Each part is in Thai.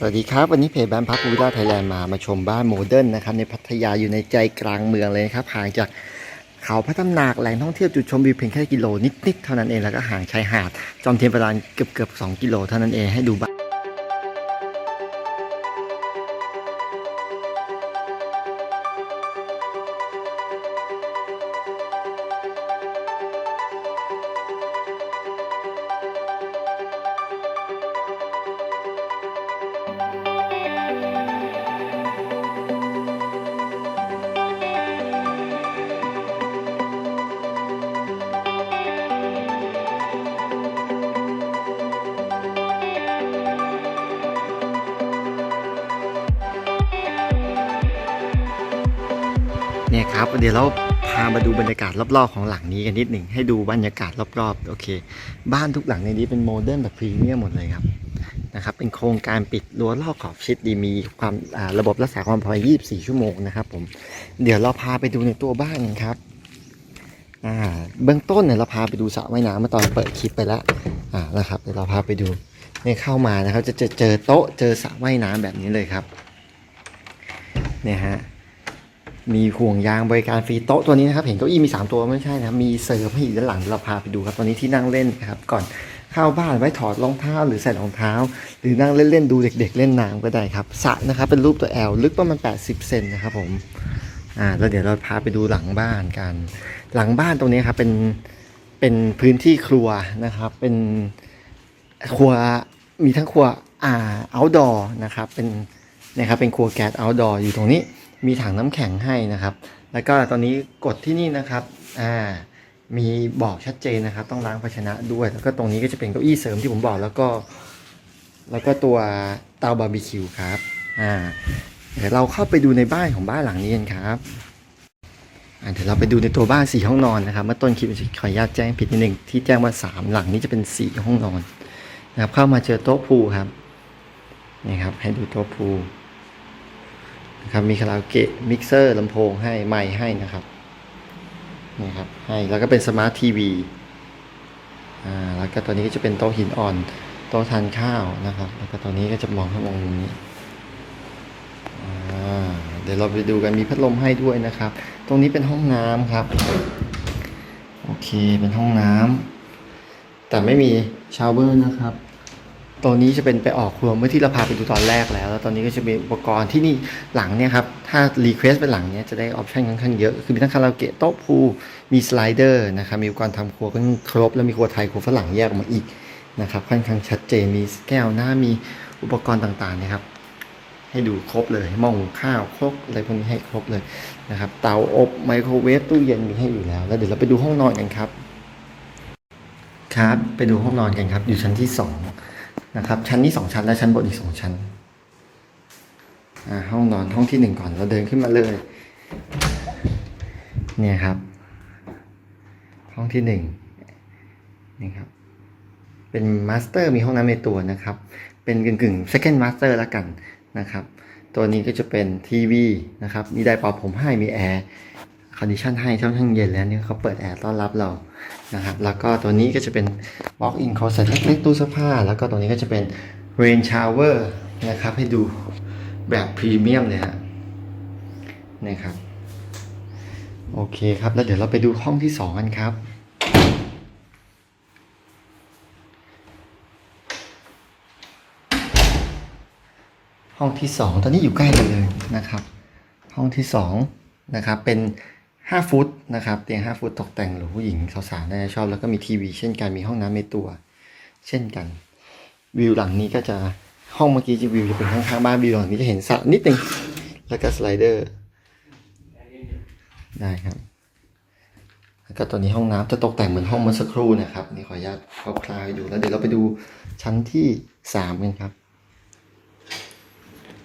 สวัสดีครับ วันนี้เพจบ้านพักวิลาไทยแลนด์มามาชมบ้านโมเดิร์นนะครับในพัทยาอยู่ในใจกลางเมืองเลยนะครับห่างจากเขาพระตำหนักแหล่งท่องเที่ยวจุดชมวิวเพียงแค่กิโลนิดๆเท่านั้นเองแล้วก็ห่างชายหาด จอมเทียนประมาณเกือบเกือบๆ2กิโลเท่านั้นเองให้ดูบ้าน เนี่ยครับ เดี๋ยวเราพามาดูบรรยากาศรอบๆของหลังนี้กันนิดหนึ่งให้ดูบรรยากาศรอบๆโอเค บ้านทุกหลังในนี้เป็นโมเดิร์นแบบพรีเมียมหมดเลยครับนะครับ เป็นโครงการปิดรั้วรอบขอบชิดดีมีความาระบบรักษาความปลอดภัย24 ชั่วโมงนะครับผมเดี๋ยวเราพาไปดูในตัวบ้านกันครับเบื้องต้นเนี่ยเราพาไปดูสระว่ายน้ำเมื่อตอนเปิดคลิปไปแล้วอ่านะครับเดี๋ยวเราพาไปดูเนี่ยเข้ามานะครับ จะเจอเจอโต๊ะเจอสระว่ายน้ำแบบนี้เลยครับเนี่ยฮะ มีห่วงยางบริการฟรีโต๊ะตัวนี้นะครับ เห็นเก้าอี้มี 3 ตัวไม่ใช่นะมีเสิร์ฟให้อีกด้านหลังเราพาไปดูครับตอนนี้ที่นั่งเล่นครับก่อนเข้าบ้านไว้ถอดรองเท้าหรือใส่รองเท้า หรือนั่งเล่นๆดูเด็ก ๆ เล่นน้ำก็ได้ครับสระนะครับเป็นรูปตัวแอลลึกประมาณ 80 เซนนะครับผมอ่าแล้วเดี๋ยวเราพาไปดูหลังบ้านกัน หลังบ้านตรงนี้ครับเป็นเป็นพื้นที่ครัวนะครับเป็นครัวมีทั้งครัวอ่า outdoor นะครับเป็นนะครับเป็นครัวแก๊ส outdoor อยู่ตรงนี้ มีถังน้ำแข็งให้นะครับ แล้วก็ตอนนี้กดที่นี่นะครับอ่ามีบอกชัดเจนนะครับ ต้องล้างภาชนะด้วย แล้วก็ตรงนี้ก็จะเป็นเก้าอี้เสริมที่ผมบอกแล้วก็ แล้วก็ตัวเตาบาร์บีคิวครับอ่าเดี๋ยวเราเข้าไปดูในบ้านของบ้านหลังนี้กันครับอ่าเดี๋ยวเราไปดูในตัวบ้านสี่ห้องนอนนะครับเมื่อต้นคลิปขออนุญาตแจ้งผิดนิดนึงที่แจ้งว่าสามหลังนี้จะเป็นสี่ห้องนอนนะครับ เข้ามาเจอโต๊ะพูครับนี่ครับ ให้ดูโต๊ะพู นะครับมีคาราโอเกะมิกเซอร์ลำโพงให้ไมค์ให้นะครับนี่ครับให้แล้วก็เป็นสมาร์ททีวีอ่าแล้วก็ตัวนี้ก็จะเป็นโต๊ะหินอ่อนโต๊ะทานข้าวนะครับ แล้วก็ตัวนี้ก็จะมองข้างมองมุมนี้อ่าเดี๋ยวเราไปดูกันมีพัดลมให้ด้วยนะครับ ตรงนี้เป็นห้องน้ำครับ โอเคเป็นห้องน้ำแต่ไม่มีชาวเวอร์นะครับ ตัวนี้จะเป็นไปออกครัวเมื่อที่เราพาไปดูตอนแรกแล้ว แล้วตอนนี้ก็จะมีอุปกรณ์ที่นี่หลังเนี่ยครับ ถ้ารีเควสเป็นหลังเนี้ยจะได้ออปชันค่อนข้างเยอะ คือมีทั้งคาราโอเกะโต๊ะพูมีสไลเดอร์นะครับ มีอุปกรณ์ทำครัวก็ครบ แล้วมีครัวไทยครัวฝรั่งแยกออกมาอีกนะครับ ค่อนข้างชัดเจน มีแก้วหน้ำมีอุปกรณ์ต่างๆนะครับ ให้ดูครบเลยหม้อหุงข้าวครกอะไรพวกนี้ให้ครบเลยนะครับ เตาอบไมโครเวฟตู้เย็นมีให้อยู่แล้ว แล้วเดี๋ยวเราไปดูห้องนอนกันครับ ครับ ไปดูห้องนอนกันครับ อยู่ชั้นที่สอง นะครับชั้นนี้สองชั้นและชั้นบนอีกสองชั้นห้องนอนห้องที่หนึ่งก่อนเราเดินขึ้นมาเลย เนี่ยครับ ห้องที่หนึ่งนี่ครับ เป็นมาสเตอร์มีห้องน้ำในตัวนะครับ เป็นกึ่งกึ่งๆ second master แล้วกันนะครับ ตัวนี้ก็จะเป็นทีวีนะครับ มีไดร์เป่าผมให้มีแอร์ คอนดิชันให้ช่องช่างเย็นแล้วนี่เขาเปิดแอร์ต้อนรับเรานะครับแล้วก็ตัวนี้ก็จะเป็น walk in closet เล็กๆตู้เสื้อผ้า แล้วก็ตัวนี้ก็จะเป็น rain shower นะครับ ให้ดูแบบพรีเมียมเลยฮะนะครับโอเคครับ แล้วเดี๋ยวเราไปดูห้องที่สองกันครับ ห้องที่สองตอนนี้อยู่ใกล้กันเลยนะครับ ห้องที่สองนะครับเป็น ห้าฟุตนะครับเตียงห้าฟุตตกแต่งหรือผู้หญิงสาวๆน่าจะชอบแล้วก็มีทีวีเช่นกันมีห้องน้ำในตัว เช่นกัน วิวหลังนี้ก็จะห้องเมื่อกี้จะวิวจะเป็นข้างๆบ้านวิวหลังนี้จะเห็นสระนิดนึงแล้วก็สไลเดอร์ได้ครับแล้วก็ตัวนี้ห้องน้ำจะตกแต่งเหมือนห้องเมื่อสักครู่นะครับนี่ขออนุญาตคร่าวๆให้ดูแล้วเดี๋ยวเราไปดูชั้นที่สามกันครับ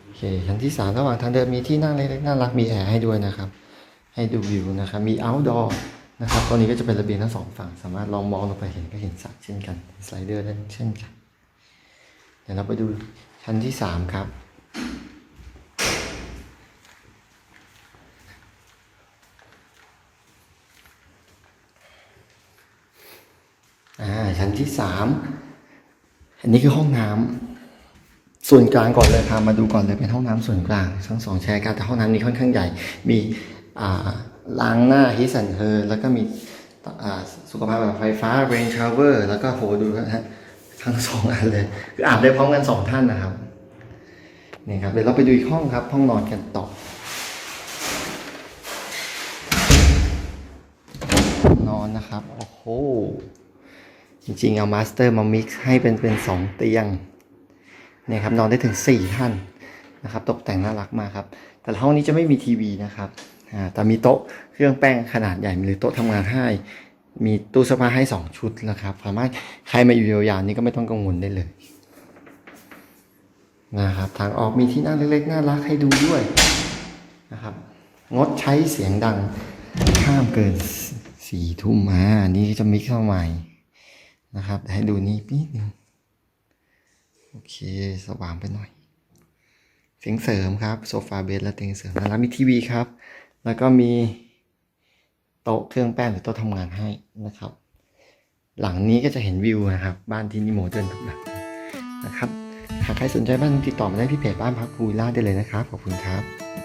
โอเคชั้นที่สามระหว่างทางเดินมีที่นั่งเล็กๆน่ารักมีแอร์ให้ด้วยนะครับ ให้ดูวิวนะครับ มี outdoor นะครับตรงนี้ก็จะเป็นระเบียงทั้งสองฝั่ง สามารถลองมองลงไปเห็นก็เห็นสระเช่นกันสไลเดอร์นั่นเช่นกัน เดี๋ยวเราไปดูชั้นที่สามครับ อ่า ชั้นที่สามอันนี้คือห้องน้ส่วนกลางก่อนเลยพามาดูก่อนเลยเป็นห้องน้ำส่วนกลางทั้งสองแชร์กันแต่ห้องน้ำนี้ค่อนข้างใหญ่ มี ล้างหน้าฮิสันเฮอแล้วก็มีสุขภาพแบบไฟฟ้า rain shower แล้วก็โหดูนะฮะทั้งสองอันเลยคืออาบได้พร้อมกันสองท่านนะครับนี่ครับเดี๋ยวเราไปดูอีกห้องครับห้องนอนกันต่อนอนนะครับโอ้โหจริงๆเอามาสเตอร์มามิกซ์ให้เป็นเป็นสองเตียงเนี่ยครับนอนได้ถึง4ท่านนะครับ ตกแต่งน่ารักมากครับ แต่ห้องนี้จะไม่มีทีวีนะครับ แต่มีโต๊ะเครื่องแป้งขนาดใหญ่หรือโต๊ะทำงานให้ มีตู้เสื้อผ้าให้ 2 ชุดนะครับสามารถใครมาอยู่ยาวๆนี่ก็ไม่ต้องกังวลได้เลยนะครับทางออกมีที่นั่งเล็กๆน่ารักให้ดูด้วยนะครับงดใช้เสียงดังห้ามเกินสี่ทุ่มมาอันนี้จะมิกซ์เข้าใหม่นะครับให้ดูนี้นิดนึงโอเคสว่างไปหน่อยเสียงเสริมครับโซฟาเบสและเตียงเสริมแล้วมีทีวีครับ แล้วก็มีโต๊ะเครื่องแป้งหรือโต๊ะทำงานให้นะครับ หลังนี้ก็จะเห็นวิวนะครับ บ้านที่นี่โมเดิร์นทุกหลังนะครับ หากใครสนใจบ้านติดต่อมาได้ที่เพจบ้านพักภูวิลล่าได้เลยนะครับ ขอบคุณครับ